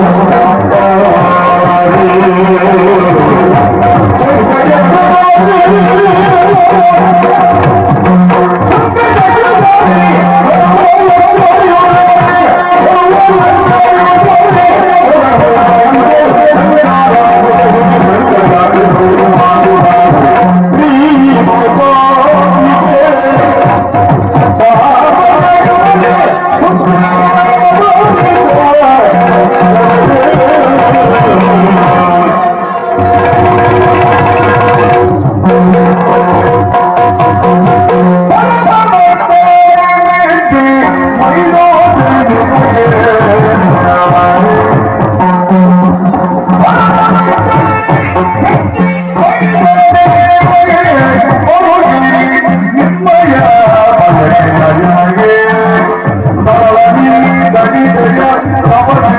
Thank you. Ganesh